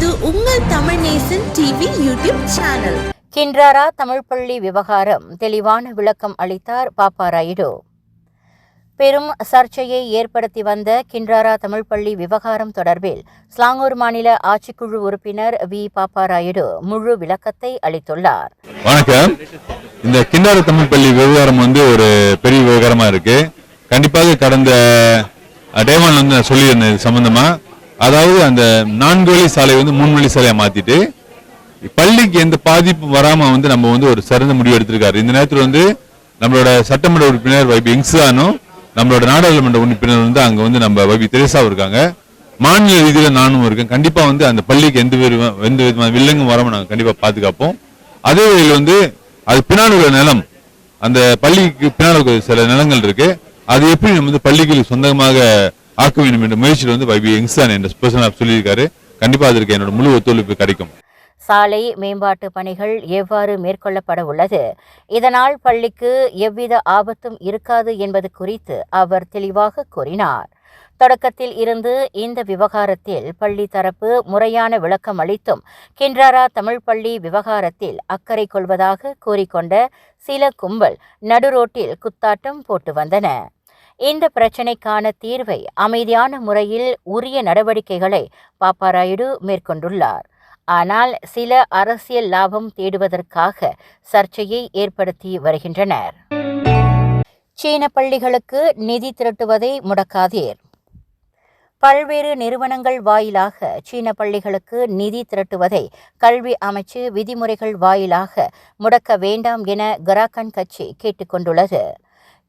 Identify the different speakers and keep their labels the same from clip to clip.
Speaker 1: இது உங்கள் Tamil Nesan TV YouTube channel.
Speaker 2: கின்றாரா Tamil பள்ளி விவகாரம்? தெளிவான விளக்கம் அளித்தார் பாப்பா ராயுடு. பெரும் சர்ச்சையை ஏற்படுத்தி வந்த கின்றாரா தமிழ் பள்ளி விவகாரம் தொடர்பில் ஸ்லாங்கூர் மாநில ஆட்சிக்குழு உறுப்பினர் வி பாப்பா ராயுடு முழு விளக்கத்தை அளித்துள்ளார்.
Speaker 3: வணக்கம். இந்த கிண்டார தமிழ் பள்ளி விவகாரம் வந்து ஒரு பெரிய விவகாரமா இருக்கு. கண்டிப்பாக கடந்த டேவான் வந்து சொல்லியிருந்தேன் இது சம்பந்தமா. அதாவது அந்த நான்கு வழி சாலை வந்து மூணு வழி சாலையை மாத்திட்டு பள்ளிக்கு எந்த பாதிப்பும் வராம வந்து நம்ம வந்து ஒரு சிறந்த முடிவு எடுத்திருக்காரு. இந்த நேரத்தில் வந்து நம்மளோட சட்டமன்ற உறுப்பினர் வைபி இங்ஸானும் நம்மளோட நாடாளுமன்ற உறுப்பினர் வந்து அங்க வந்து நம்ம வைபி தெரேசாவும் இருக்காங்க. மாநில ரீதியில் நானும் இருக்கேன். கண்டிப்பா வந்து அந்த பள்ளிக்கு எந்த வித எந்த விதமான வில்லங்கும் வராம நாங்கள் கண்டிப்பா பாதுகாப்போம். அதே வழியில் வந்து அது பின்னாடி உள்ள நிலம் அந்த பள்ளிக்கு பின்னாடி சில நிலங்கள் இருக்கு. அது எப்படி நம்ம வந்து பள்ளிகளுக்கு சொந்தமாக ஆக்க வேண்டும் என்ற முயற்சியில் வந்து வைபி யங்ஸ்தான் என்ற பர்சனாக சொல்லியிருக்காரு. கண்டிப்பாக அதற்கு என்னோட முழு ஒத்துழைப்பு கிடைக்கும்.
Speaker 2: சாலை மேம்பாட்டு பணிகள் எவ்வாறு மேற்கொள்ளப்பட உள்ளது? இதனால் பள்ளிக்கு எவ்வித ஆபத்தும் இருக்காது என்பது குறித்து அவர் தெளிவாக கூறினார். தொடக்கத்தில் இருந்து இந்த விவகாரத்தில் பள்ளி தரப்பு முறையான விளக்கம் அளித்தும் கின்றாரா தமிழ் பள்ளி விவகாரத்தில் அக்கறை கொள்வதாக கூறிக்கொண்ட சில கும்பல் நடுரோட்டில் குத்தாட்டம் போட்டு வந்தன. இந்த பிரச்சினைக்கான தீர்வை அமைதியான முறையில் உரிய நடவடிக்கைகளை பாப்பாராயுடு மேற்கொண்டுள்ளார். ஆனால் சில அரசியல் லாபம் தேடுவதற்காக சர்ச்சையை ஏற்படுத்தி வருகின்றனர். சீன பள்ளிகளுக்கு நிதி திரட்டுவதை முடக்காதீர். பல்வேறு நிறுவனங்கள் வாயிலாக சீன பள்ளிகளுக்கு நிதி திரட்டுவதை கல்வி அமைச்சு விதிமுறைகள் வாயிலாக முடக்க வேண்டாம் என கராக்கன் கட்சி கேட்டுக்கொண்டுள்ளது.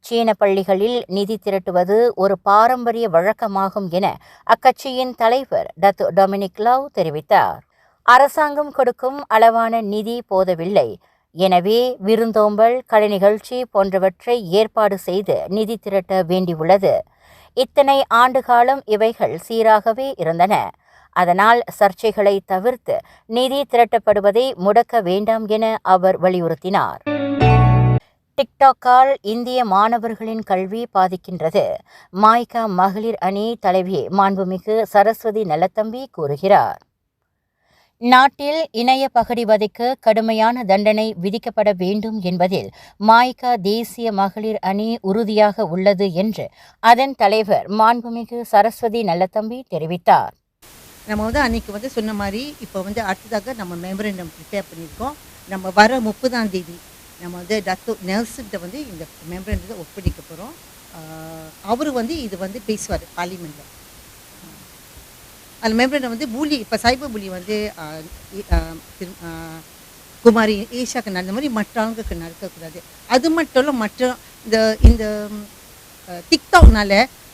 Speaker 2: சீன பள்ளிகளில் நிதி திரட்டுவது ஒரு பாரம்பரிய வழக்கமாகும் என அக்கட்சியின் தலைவர் டத்து டொமினிக் லவ் தெரிவித்தார். அரசாங்கம் கொடுக்கும் அளவான நிதி போதவில்லை. எனவே விருந்தோம்பல் கலை நிகழ்ச்சி போன்றவற்றை ஏற்பாடு செய்து நிதி திரட்ட வேண்டியுள்ளது. இத்தனை ஆண்டுகாலம் இவைகள் சீராகவே இருந்தன. அதனால் சர்ச்சைகளை தவிர்த்து நிதி திரட்டப்படுவதை முடக்க வேண்டாம் என அவர் வலியுறுத்தினார். டிக்டாக்கால் இந்திய மாணவர்களின் கல்வி பாதிக்கின்றது. மாய்கா மகளிர் அணி தலைவி மாண்புமிகு சரஸ்வதி நல்லத்தம்பி கூறுகிறார். நாட்டில் இணைய பகடிவதைக்கு கடுமையான தண்டனை விதிக்கப்பட வேண்டும் என்பதில் மாய்கா தேசிய மகளிர் அணி உறுதியாக உள்ளது என்று அதன் தலைவர் மாண்புமிகு சரஸ்வதி நல்லத்தம்பி தெரிவித்தார்.
Speaker 4: நம்ம வந்து அன்னைக்கு வந்து சொன்ன மாதிரி இப்போ வந்து அடுத்ததாக நம்ம மெமரண்டம் ப்ரிப்பேர் பண்ணியிருக்கோம். நம்ம வர முப்பதாம் தேதி நம்ம வந்து டத்து நெல்சன்கிட்ட வந்து இந்த மெம்பரண்டத்தை ஒப்படைக்க போகிறோம் அவர் வந்து இது வந்து பேசுவார் பார்லிமெண்ட்டில் அந்த மெமரண்டம் வந்து பூலி இப்போ சைபர் புலி வந்து திரு- குமாரி ஈஷாக்கு நடந்த மாதிரி மற்ற ஆளுங்களுக்கு நடக்கக்கூடாது. அது மட்டும் இல்லை மற்ற இந்த இந்த டிக்டாக்னால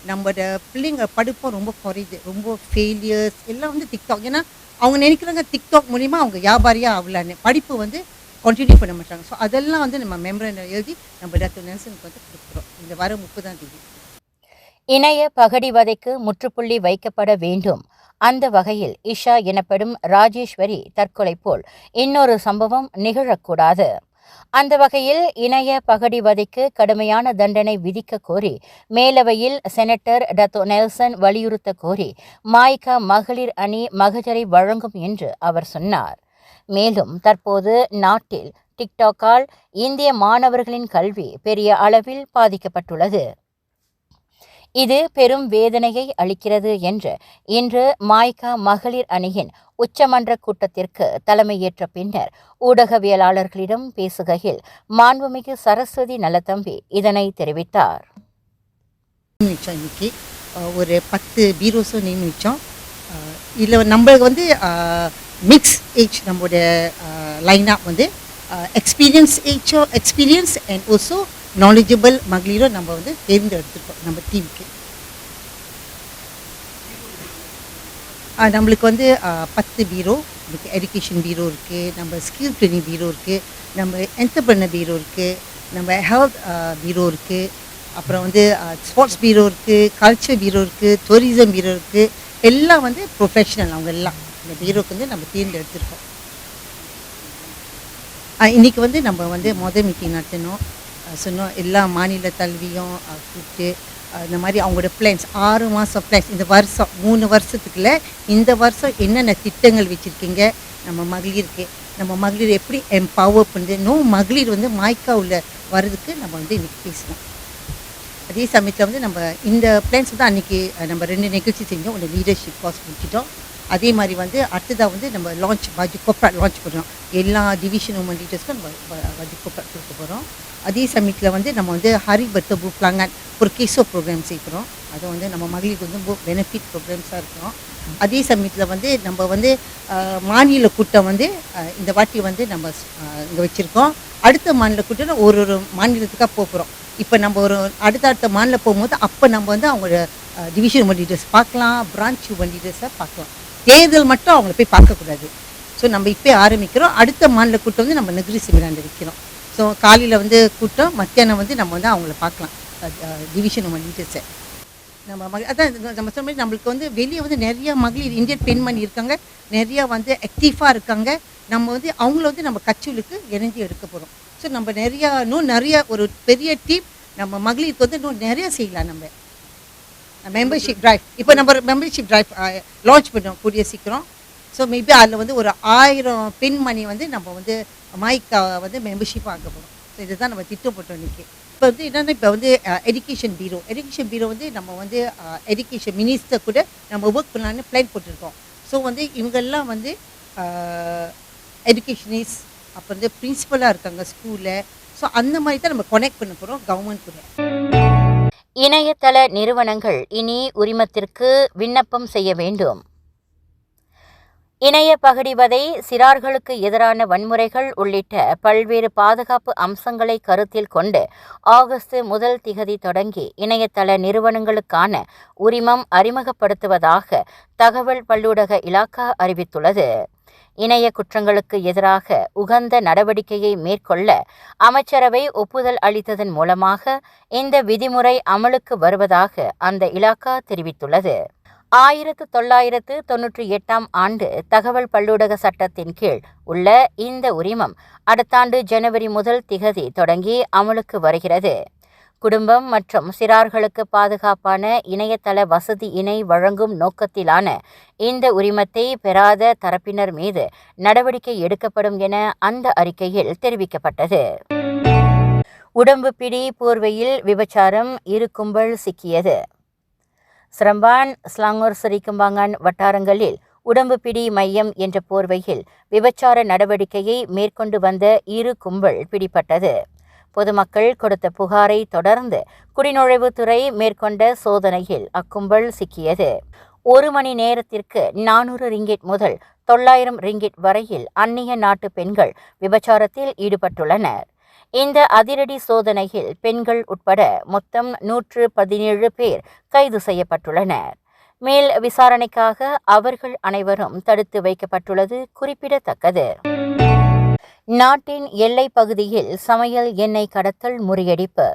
Speaker 4: நம்மளோட பிள்ளைங்க படிப்பும் ரொம்ப குறையுது. ரொம்ப ஃபெயிலியர்ஸ் எல்லாம் வந்து டிக்டாக் ஏன்னா அவங்க நினைக்கிறாங்க டிக்டாக் மூலிமா அவங்க வியாபாரியாக ஆகலான்னு படிப்பு வந்து கண்டினியூ பண்ண மாட்டாங்க. ஸோ அதெல்லாம் வந்து நம்ம மெம்பரன் எழுதி நம்ம டாக்டர் நெல்சனுக்கு வந்து கொடுக்குறோம் இந்த வர முப்பதாம் தேதி.
Speaker 2: இணைய பகடிவதைக்கு முற்றுப்புள்ளி வைக்கப்பட வேண்டும். அந்த வகையில் இஷா எனப்படும் ராஜேஸ்வரி தற்கொலை போல் இன்னொரு சம்பவம் நிகழக்கூடாது. அந்த வகையில் இணைய பகடிவதைக்கு கடுமையான தண்டனை விதிக்க கோரி மேலவையில் செனட்டர் டத்தோ நெல்சன் வலியுறுத்த கோரி மாய்கா மகளிர் அணி மகஜரை வழங்கும் என்று அவர் சொன்னார். மேலும் தற்போது நாட்டில் டிக்டாக்கால் இந்திய மாணவர்களின் கல்வி பெரிய அளவில் பாதிக்கப்பட்டுள்ளது. இது பெரும் வேதனையை அளிக்கிறது என்று இன்று மாய்கா மகளிர் அணியின் உச்சமன்ற கூட்டத்திற்கு தலைமையேற்ற பின்னர் ஊடகவியலாளர்களிடம் பேசுகையில் மாண்புமிகு சரஸ்வதி நலத்தம்பி இதனை தெரிவித்தார்.
Speaker 4: இன்னைக்கு ஒரு பத்து பீரோஸும் நியமிச்சோம் இதில் நம்மளுக்கு வந்து மிக்ஸ் ஏஜ் நம்மளுடைய லைனாக வந்து எக்ஸ்பீரியன்ஸ் ஏஜோ எக்ஸ்பீரியன்ஸ் அண்ட் ஆல்சோ நாலேஜபிள் மகளிரும் நம்ம வந்து தேர்ந்தெடுத்துருக்கோம் நம்ம டீமுக்கு நம்மளுக்கு வந்து பத்து பீரோ நம்மளுக்கு எஜுகேஷன் பீரோ இருக்குது நம்ம ஸ்கில் ட்ரெயினிங் பீரோ இருக்குது நம்ம என்டர்பிரனர் பீரோ இருக்குது நம்ம ஹெல்த் பீரோ இருக்குது அப்புறம் வந்து ஸ்போர்ட்ஸ் பீரோ இருக்குது கல்ச்சர் பீரோ இருக்குது டூரிசம் பீரோ இருக்குது எல்லாம் வந்து ப்ரொஃபஷனல் அவங்க எல்லாம். இந்த பீரோக்கு வந்து நம்ம தேர்ந்தெடுத்திருக்கோம் ஆஹ் இன்னைக்கு வந்து நம்ம வந்து மொதல் மீட்டிங் நடத்தினோம். சொன்னோம் எல்லா மாநில கல்வியும் கூப்பிட்டு இந்த மாதிரி அவங்களோட பிளான்ஸ் ஆறு மாதம் பிளான்ஸ் இந்த வருஷம் மூணு வருஷத்துக்குள்ள இந்த வருஷம் என்னென்ன திட்டங்கள் வச்சுருக்கீங்க? நம்ம மகளிருக்கு நம்ம மகளிர் எப்படி எம்பவர் பண்ணுது? நோ மகளிர் வந்து மாய்க்காவில் உள்ள வர்றதுக்கு நம்ம வந்து இன்றைக்கி பேசலாம் அதே சமயத்தில் வந்து நம்ம இந்த பிளான்ஸ் வந்து அன்றைக்கி நம்ம ரெண்டு நிகழ்ச்சி செஞ்சோம். ஒன்று லீடர்ஷிப் கோர்ஸ் முடிச்சிட்டோம். அதே மாதிரி வந்து அடுத்ததாக வந்து நம்ம லான்ச் பட்ஜெட் கோப்ரா லான்ச் பண்ணுறோம் எல்லா டிவிஷன் உமன் லீடர்ஸ்க்கும் நம்ம பட்ஜெட் கோப்ராட் கொடுக்க போகிறோம் அதே சமயத்தில் வந்து நம்ம வந்து ஹரி பர்த்த பிளாங்கன் ஒரு கேசோ ப்ரோக்ராம் சேர்க்குறோம் அது வந்து நம்ம மகளிருக்கு வந்து பெனிஃபிட் ப்ரோக்ராம்ஸாக இருக்கிறோம் அதே சமயத்தில் வந்து நம்ம வந்து மாநில கூட்டம் வந்து இந்த வாட்டி வந்து நம்ம இங்கே வச்சுருக்கோம். அடுத்த மாநில கூட்டம் ஒரு ஒரு மாநிலத்துக்காக போகிறோம் இப்போ நம்ம ஒரு அடுத்தடுத்த மாநில போகும்போது அப்போ நம்ம வந்து அவங்களோட டிவிஷன் உமன் லீடர்ஸ் பார்க்கலாம் பிரான்ச் வண்டி லீடர்ஸை பார்க்கலாம். தேர்தல் மட்டும் அவங்கள போய் பார்க்கக்கூடாது. ஸோ நம்ம இப்போ ஆரம்பிக்கிறோம். அடுத்த மாநில கூட்டம் வந்து நம்ம நெகிரி சிமிலாண்டு வைக்கிறோம். ஸோ காலையில் வந்து கூட்டம் மத்தியானம் வந்து நம்ம வந்து அவங்கள பார்க்கலாம். டிவிஷன் நம்ம லீடர்ஸை நம்ம மக அதான் நம்ம சொன்ன மாதிரி நம்மளுக்கு வந்து வெளியே வந்து நிறையா மகளிர் இந்தியன் பெண்மணி இருக்காங்க. நிறையா வந்து ஆக்டிவாக இருக்காங்க. நம்ம வந்து அவங்கள வந்து நம்ம கட்சிகளுக்கு இணைஞ்சி எடுக்க போகிறோம் ஸோ நம்ம நிறையா இன்னும் நிறைய ஒரு பெரிய டீம் நம்ம மகளிருக்கு வந்து இன்னும் நிறையா செய்யலாம் நம்ம. மெம்பர்ஷிப் ட்ரைவ் இப்போ நம்ம மெம்பர்ஷிப் ட்ரைவ் லான்ச் பண்ணோம் கூடிய சீக்கிரம். ஸோ மேபி அதில் வந்து ஒரு ஆயிரம் பெண்மணி வந்து நம்ம வந்து மைக்கா வந்து மெம்பர்ஷிப் ஆக போகிறோம் ஸோ இதுதான் நம்ம திட்டம் போட்டோம் இப்போ வந்து என்னென்னா இப்போ வந்து எஜுகேஷன் பீரோ எஜுகேஷன் பீரோ வந்து நம்ம வந்து எஜுகேஷன் மினிஸ்டர் கூட நம்ம ஒர்க் பண்ணலான்னு பிளான் போட்டிருக்கோம். ஸோ வந்து இவங்கெல்லாம் வந்து எஜுகேஷனிஸ் அப்புறம் வந்து பிரின்சிபலாக இருக்காங்க ஸ்கூலில் ஸோ அந்த மாதிரி தான் நம்ம கனெக்ட் பண்ண போகிறோம் கவர்மெண்ட் கூட.
Speaker 2: இணையதள நிறுவனங்கள் இனி உரிமத்திற்கு விண்ணப்பம் செய்ய வேண்டும். இணைய பகடிவதை சிறார்களுக்கு எதிரான வன்முறைகள் உள்ளிட்ட பல்வேறு பாதுகாப்பு அம்சங்களை கருத்தில் கொண்டு ஆகஸ்ட் முதல் திகதி தொடங்கி இணையதள நிறுவனங்களுக்கான உரிமம் அறிமுகப்படுத்துவதாக தகவல் பல்லூடக இலாக்கா அறிவித்துள்ளது. இணைய குற்றங்களுக்கு எதிராக உகந்த நடவடிக்கையை மேற்கொள்ள அமைச்சரவை ஒப்புதல் அளித்ததன் மூலமாக இந்த விதிமுறை அமலுக்கு வருவதாக அந்த இலாக்கா தெரிவித்துள்ளது. ஆயிரத்து தொள்ளாயிரத்து தொன்னூற்றி எட்டாம் ஆண்டு தகவல் பல்லூடக சட்டத்தின் கீழ் உள்ள இந்த உரிமம் அடுத்த ஆண்டு ஜனவரி முதல் திகதி தொடங்கி அமலுக்கு வருகிறது. குடும்பம் மற்றும் சிறார்களுக்கு பாதுகாப்பான இணையதள வசதி இணை வழங்கும் நோக்கத்திலான இந்த உரிமத்தை பெறாத தரப்பினர் மீது நடவடிக்கை எடுக்கப்படும் என அந்த அறிக்கையில் தெரிவிக்கப்பட்டது. உடம்பு பிடி போர்வையில் விபச்சாரம் இரு கும்பல் சிக்கியது. சிரம்பான் ஸ்லாங்கூர் சிரிக்கும்பாங்கான் வட்டாரங்களில் உடம்பு பிடி மையம் என்ற போர்வையில் விபச்சார நடவடிக்கையை மேற்கொண்டு வந்த இரு கும்பல் பிடிபட்டது பொதுமக்கள் கொடுத்த புகாரை தொடர்ந்து குடிநுழைவுத்துறை மேற்கொண்ட சோதனையில் அக்கும்பல் சிக்கியது. ஒரு மணி நேரத்திற்கு நானூறு ரிங்கிட் முதல் தொள்ளாயிரம் ரிங்கிட் வரையில் அந்நிய நாட்டு பெண்கள் விபச்சாரத்தில் ஈடுபட்டுள்ளனர். இந்த அதிரடி சோதனையில் பெண்கள் உட்பட மொத்தம் நூற்று பதினேழு பேர் கைது செய்யப்பட்டுள்ளனர். மேல் விசாரணைக்காக அவர்கள் அனைவரும் தடுத்து வைக்கப்பட்டுள்ளது குறிப்பிடத்தக்கது. நாட்டின் எல்லைப் பகுதியில் சமையல் எண்ணெய் கடத்தல் முறியடிப்பு.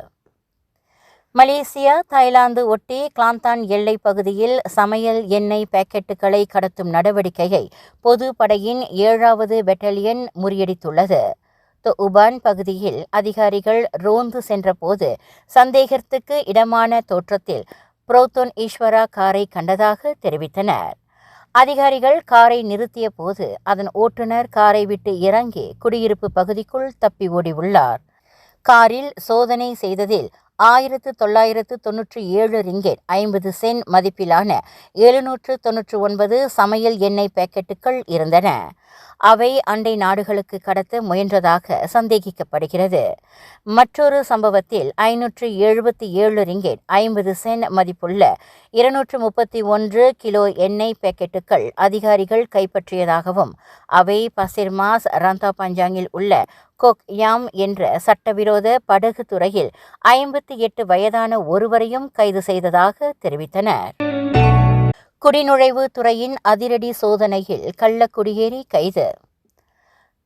Speaker 2: மலேசியா தாய்லாந்து ஒட்டி கிளாந்தான் எல்லைப் பகுதியில் சமையல் எண்ணெய் பாக்கெட்டுகளை கடத்தும் நடவடிக்கையை பொதுப்படையின் ஏழாவது பெட்டலியன் முறியடித்துள்ளது. உபான் பகுதியில் அதிகாரிகள் ரோந்து சென்றபோது சந்தேகத்துக்கு இடமான தோற்றத்தில் புரோத்தோன் ஈஸ்வரா காரை கண்டதாக தெரிவித்தனர். அதிகாரிகள் காரை நிறுத்திய போது அதன் ஓட்டுநர் காரை விட்டு இறங்கி குடியிருப்பு பகுதிக்குள் தப்பி ஓடி உள்ளார் காரில் சோதனை செய்ததில் ஆயிரத்து தொள்ளாயிரத்து தொன்னூற்றி ஏழு ரிங்கெட் ஐம்பது சென்ட் மதிப்பிலான எழுநூற்று தொன்னூற்று ஒன்பது சமையல் எண்ணெய் பாக்கெட்டுகள் இருந்தன. அவை அண்டை நாடுகளுக்கு கடத்த முயன்றதாக சந்தேகிக்கப்படுகிறது. மற்றொரு சம்பவத்தில் ஐநூற்று எழுபத்தி ஏழு ரிங்கெட் ஐம்பது சென்ட் மதிப்புள்ள இருநூற்று முப்பத்தி ஒன்று கிலோ எண்ணெய் பாக்கெட்டுகள் அதிகாரிகள் கைப்பற்றியதாகவும் அவை பசிர்மாஸ் ரந்தா பஞ்சாங்கில் உள்ள கொக் யாம் என்ற சட்டவிரோத படகு துறையில் ஐம்பத்தி எட்டு வயதான ஒருவரையும் கைது செய்ததாக தெரிவித்தனர். குடிநுழைவு துறையின் அதிரடி சோதனையில் கள்ளக்குடியேறி கைது.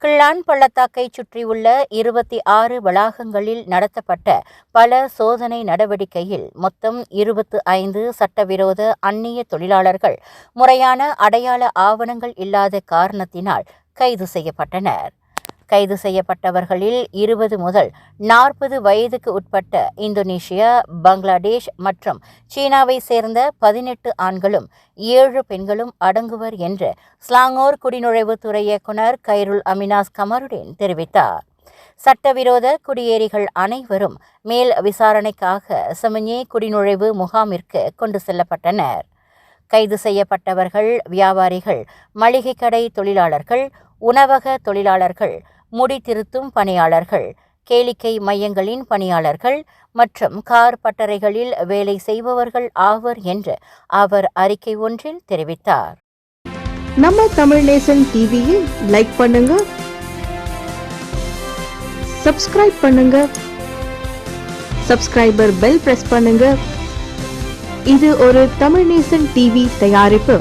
Speaker 2: கிள்ளான் பள்ளத்தாக்கை சுற்றியுள்ள இருபத்தி ஆறு வளாகங்களில் நடத்தப்பட்ட பல சோதனை நடவடிக்கையில் மொத்தம் இருபத்து ஐந்து சட்டவிரோத அந்நிய தொழிலாளர்கள் முறையான அடையாள ஆவணங்கள் இல்லாத காரணத்தினால் கைது செய்யப்பட்டனர். கைது செய்யப்பட்டவர்களில் இருபது முதல் நாற்பது வயதுக்கு உட்பட்ட இந்தோனேஷியா பங்களாதேஷ் மற்றும் சீனாவை சேர்ந்த பதினெட்டு ஆண்களும் ஏழு பெண்களும் அடங்குவர் என்று ஸ்லாங்கோர் குடிநுழைவுத்துறை இயக்குனர் கைருல் அமினாஸ் கமருடன் தெரிவித்தார். சட்டவிரோத குடியேறிகள் அனைவரும் மேல் விசாரணைக்காக செமஞ்சே குடிநுழைவு முகாமிற்கு கொண்டு செல்லப்பட்டனர். கைது செய்யப்பட்டவர்கள் வியாபாரிகள் மளிகை கடை தொழிலாளர்கள் உணவக தொழிலாளர்கள் முடி திருத்தும் பணியாளர்கள் கேளிக்கை மையங்களின் பணியாளர்கள் மற்றும் கார் பட்டறைகளில் வேலை செய்பவர்கள் ஆவர் என்று அவர் அறிக்கை ஒன்றில் தெரிவித்தார்.
Speaker 5: நம்ம தமிழ் நேசன் டிவியை லைக் பண்ணுங்க சப்ஸ்கிரைப் பண்ணுங்க சப்ஸ்கிரைபர் பெல் பிரஸ் பண்ணுங்க. இது ஒரு தமிழ் நேசன் டிவி தயாரிப்பு.